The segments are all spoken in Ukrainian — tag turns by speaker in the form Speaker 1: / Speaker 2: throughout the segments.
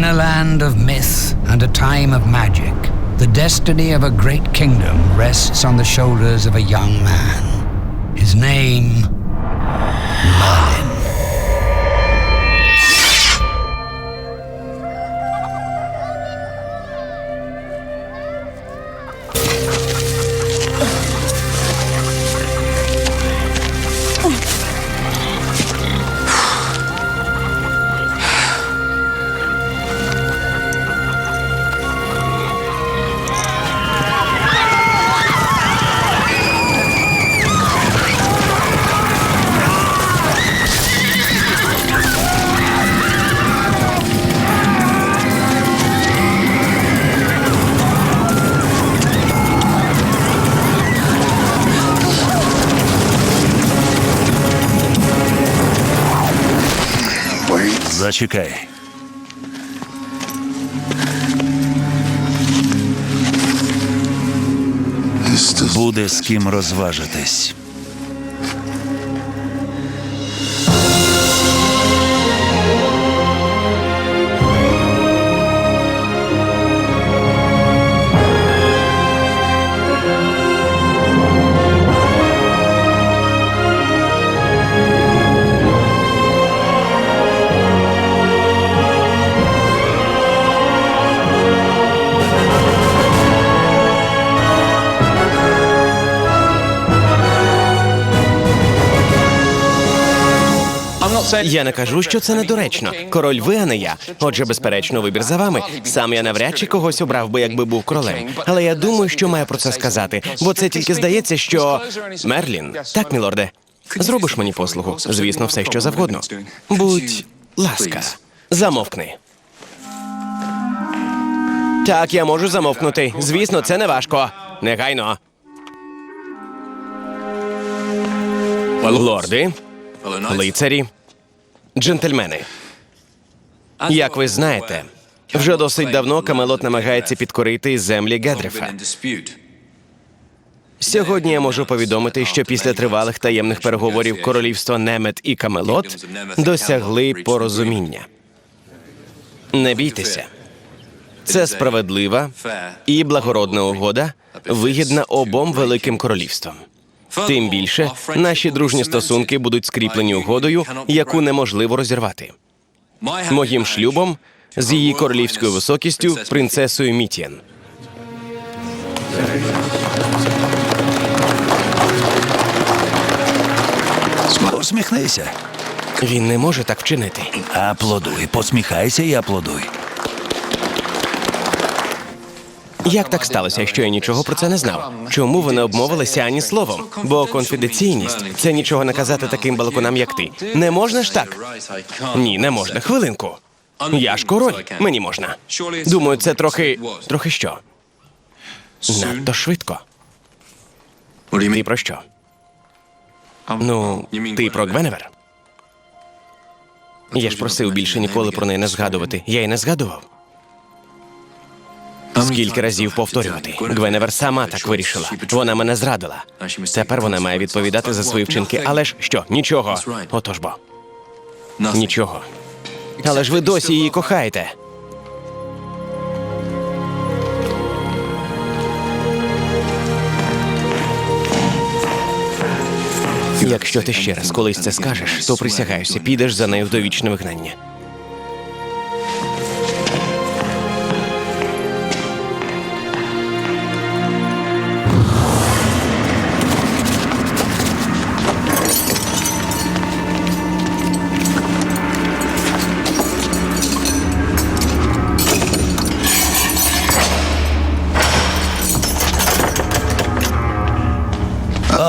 Speaker 1: In a land of myth and a time of magic, the destiny of a great kingdom rests on the shoulders of a young man. His name, Merlin.
Speaker 2: Зачекай. Буде з ким розважитись.
Speaker 3: Я не кажу, що це недоречно. Король ви, а не я. Отже, безперечно, вибір за вами. Сам я навряд чи когось обрав би, якби був королем. Але я думаю, що маю про це сказати, бо це тільки здається, що Мерлін, так, мілорде, зробиш мені послугу. Звісно, все, що завгодно. Будь ласка, замовкни. Так, я можу замовкнути. Звісно, це не важко. Негайно. Лорди, лицарі, джентльмени. Як ви знаєте, вже досить давно Камелот намагається підкорити землі Гедрифа. Сьогодні я можу повідомити, що після тривалих таємних переговорів королівства Немет і Камелот досягли порозуміння. Не бійтеся. Це справедлива і благородна угода, вигідна обом великим королівствам. Тим більше наші дружні стосунки будуть скріплені угодою, яку неможливо розірвати. Моїм шлюбом з її королівською високістю, принцесою Мітієн.
Speaker 2: Усміхнися.
Speaker 3: Він не може так вчинити.
Speaker 2: Аплодуй, посміхайся і аплодуй.
Speaker 3: Як так сталося, що я нічого про це не знав? Чому ви не обмовилися ані словом? Бо конфіденційність це нічого не казати таким балакунам, як ти. Не можна ж так? Ні, не можна. Хвилинку. Я ж король. Мені можна. Думаю, це трохи. трохи що? Надто швидко. Ти про що? Ну, ти про Гвеневер? Я ж просив більше ніколи про неї не згадувати. Я й не згадував. Скільки разів повторювати? Гвеневер сама так вирішила. Вона мене зрадила. Тепер вона має відповідати за свої вчинки. Але ж що? Нічого. Отож бо. Нічого. Але ж ви досі її кохаєте. Якщо ти ще раз колись це скажеш, то присягаюся, підеш за нею в довічне вигнання.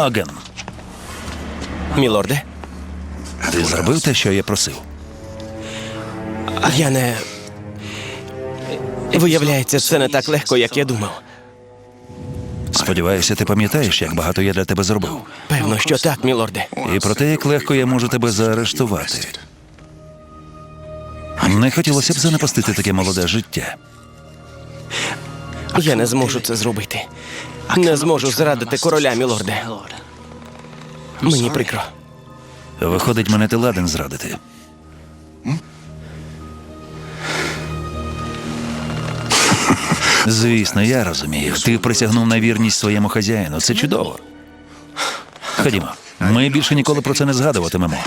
Speaker 2: Оген,
Speaker 3: Мілорде,
Speaker 2: ти зробив те, що я просив.
Speaker 3: я не. Виявляється, це не так легко, як я думав.
Speaker 2: Сподіваюся, ти пам'ятаєш, як багато я для тебе зробив.
Speaker 3: Певно, що так, мілорде.
Speaker 2: І про те, як легко я можу тебе заарештувати. Не хотілося б занапастити таке молоде життя.
Speaker 3: Я не зможу це зробити. Не зможу зрадити короля, мілорде. Мені прикро.
Speaker 2: Виходить, мене ти ладен зрадити. Звісно, я розумію. Ти присягнув на вірність своєму хазяїну. Це чудово. Ходімо. Ми більше ніколи про це не згадуватимемо.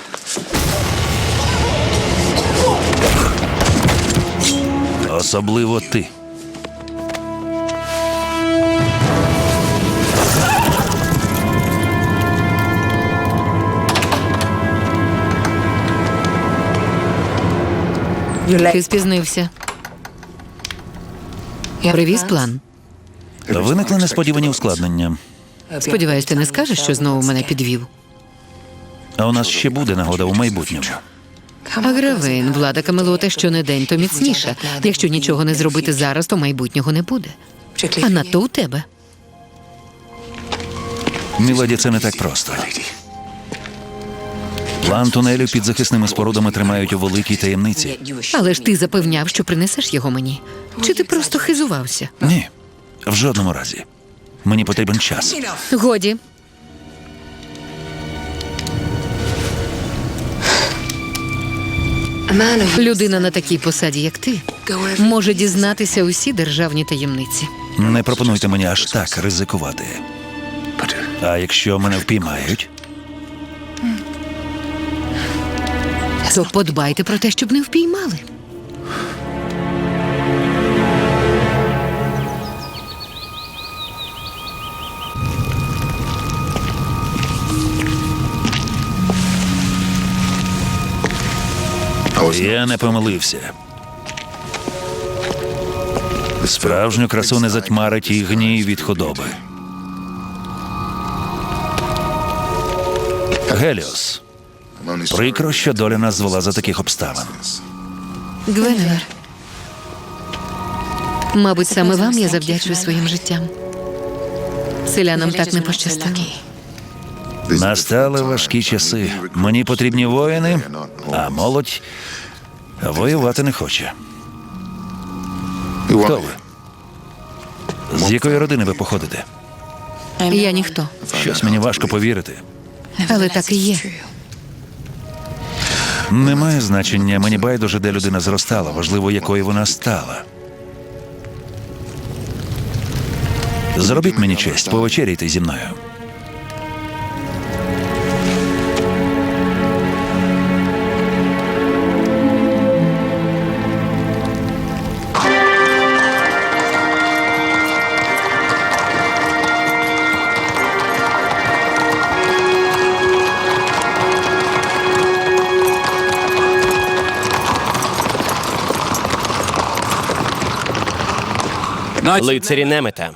Speaker 2: Особливо ти.
Speaker 4: Ти спізнився. Привіз план.
Speaker 2: Виникли несподівані ускладнення.
Speaker 4: Сподіваюсь, ти не скажеш, що знову мене підвів.
Speaker 2: А у нас ще буде нагода у майбутньому.
Speaker 4: Агравейн, влада Камелота, що не день, то міцніша. Якщо нічого не зробити зараз, то майбутнього не буде. А надто у тебе.
Speaker 2: Міледі, це не так просто. План тунелю під захисними спорудами тримають у великій таємниці.
Speaker 4: Але ж ти запевняв, що принесеш його мені. Чи ти просто хизувався?
Speaker 2: Ні, в жодному разі. Мені потрібен час.
Speaker 4: Годі. Людина на такій посаді, як ти, може дізнатися усі державні таємниці.
Speaker 2: Не пропонуйте мені аж так ризикувати. А якщо мене впіймають,
Speaker 4: То подбайте про те, щоб не впіймали.
Speaker 2: я не помилився. Справжню красу не затьмарить і гній від худоби. Геліос. Прикро, що доля нас звела за таких обставин.
Speaker 4: Гвеневер. Мабуть, саме вам я завдячую своїм життям. Селянам так не пощастило.
Speaker 2: Настали важкі часи. Мені потрібні воїни, а молодь воювати не хоче. Хто ви? З якої родини ви походите?
Speaker 4: Я ніхто,
Speaker 2: Щось мені важко повірити.
Speaker 4: але так і є.
Speaker 2: Немає значення, мені байдуже, де людина зростала, важливо, якою вона стала. Зробіть мені честь, повечеряйте зі мною.
Speaker 3: Лицарі Немета.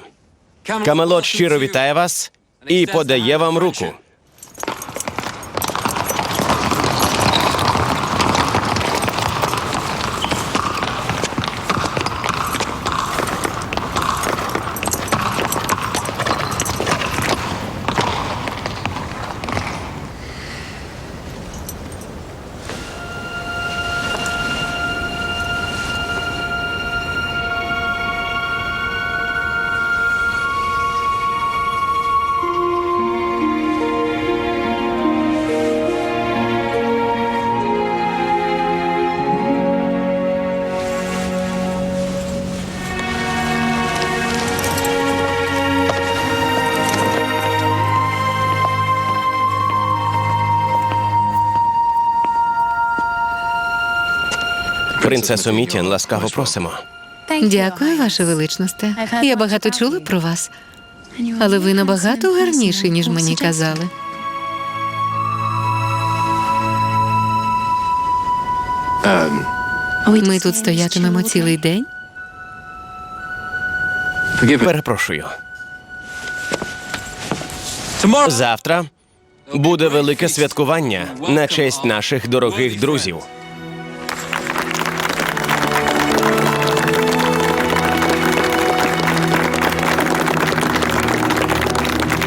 Speaker 3: Камелот щиро вітає вас і подає вам руку. Принцесо Мітін, ласкаво просимо.
Speaker 4: Дякую, ваше величносте. Я багато чула про вас, але ви набагато гарніші, ніж мені казали. Ми тут стоятимемо цілий день.
Speaker 3: Перепрошую. Завтра буде велике святкування на честь наших дорогих друзів.